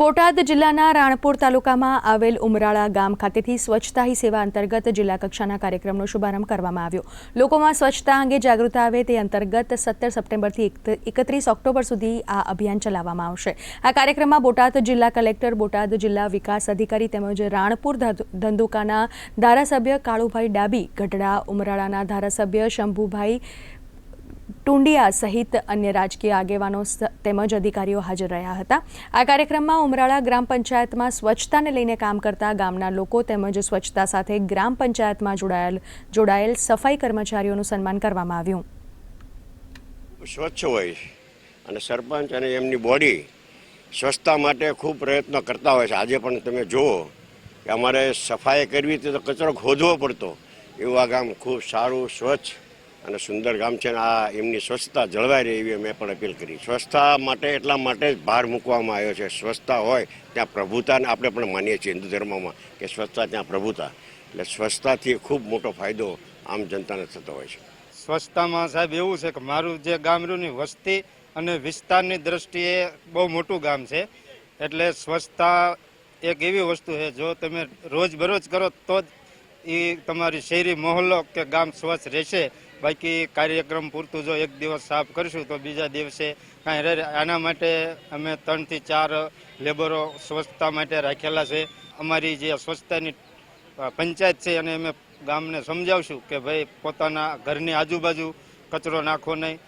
બોટાદ જિલ્લાના રાણપુર તાલુકામાં આવેલ ઉમરાળા ગામ ખાતેથી સ્વચ્છતા હી સેવા અંતર્ગત જિલ્લા કક્ષાના કાર્યક્રમનો શુભારંભ કરવામાં આવ્યો. લોકોમાં સ્વચ્છતા અંગે જાગૃતતા આવે તે અંતર્ગત સત્તર સપ્ટેમ્બરથી એકત્રીસ ઓક્ટોબર સુધી આ અભિયાન ચલાવવામાં આવશે. આ કાર્યક્રમમાં બોટાદ જિલ્લા કલેક્ટર, બોટાદ જિલ્લા વિકાસ અધિકારી તેમજ રાણપુર ધંધુકાના ધારાસભ્ય કાળુભાઈ ડાબી, ગઢડા ઉમરાળાના ધારાસભ્ય શંભુભાઈ ટુંડિયા સહિત અન્ય રાજકીય આગેવાનો તેમજ અધિકારીઓ હાજર રહ્યા હતા. આ કાર્યક્રમમાં ઉમરાળા ગ્રામ પંચાયતમાં સ્વચ્છતાને લઈને કામ કરતા ગામના લોકો તેમજ સ્વચ્છતા સાથે ગ્રામ પંચાયતમાં જોડાયેલ જોડાયેલ સફાઈ કર્મચારીઓનું સન્માન કરવામાં આવ્યું. સ્વચ્છ હોય અને સરપંચ અને એમની બોડી સ્વચ્છતા માટે ખૂબ પ્રયત્ન કરતા હોય છે. આજે પણ તમે જુઓ કે અમારે સફાઈ કરવી તો કચરો ખોદવો પડતો. એવું આ ગામ ખૂબ સારું, સ્વચ્છ અને સુંદર ગામ છે અને આ એમની સ્વચ્છતા જળવાઈ રહે એવી મેં પણ અપીલ કરી. સ્વચ્છતા માટે એટલા માટે જ ભાર મૂકવામાં આવ્યો છે. સ્વચ્છતા હોય ત્યાં પ્રભુતાને આપણે પણ માનીએ છીએ હિન્દુ ધર્મમાં કે સ્વચ્છતા ત્યાં પ્રભુતા. એટલે સ્વચ્છતાથી ખૂબ મોટો ફાયદો આમ જનતાને થતો હોય છે. સ્વચ્છતામાં સાહેબ એવું છે કે મારું જે ગામડુંની વસ્તી અને વિસ્તારની દ્રષ્ટિએ બહુ મોટું ગામ છે. એટલે સ્વચ્છતા એક એવી વસ્તુ છે, જો તમે રોજ બરોજ કરો તો જ એ તમારી શહેરી મોહલ્લો કે ગામ સ્વચ્છ રહેશે. બાકી કાર્યક્રમ પૂરતું જો એક દિવસ સાફ કરશું તો બીજા દિવસે કાંઈ રહે. આના માટે અમે ત્રણથી ચાર લેબરો સ્વચ્છતા માટે રાખેલા છે. અમારી જે સ્વચ્છતાની પંચાયત છે અને અમે ગામને સમજાવશું કે ભાઈ પોતાના ઘરની આજુબાજુ કચરો નાખો નહીં.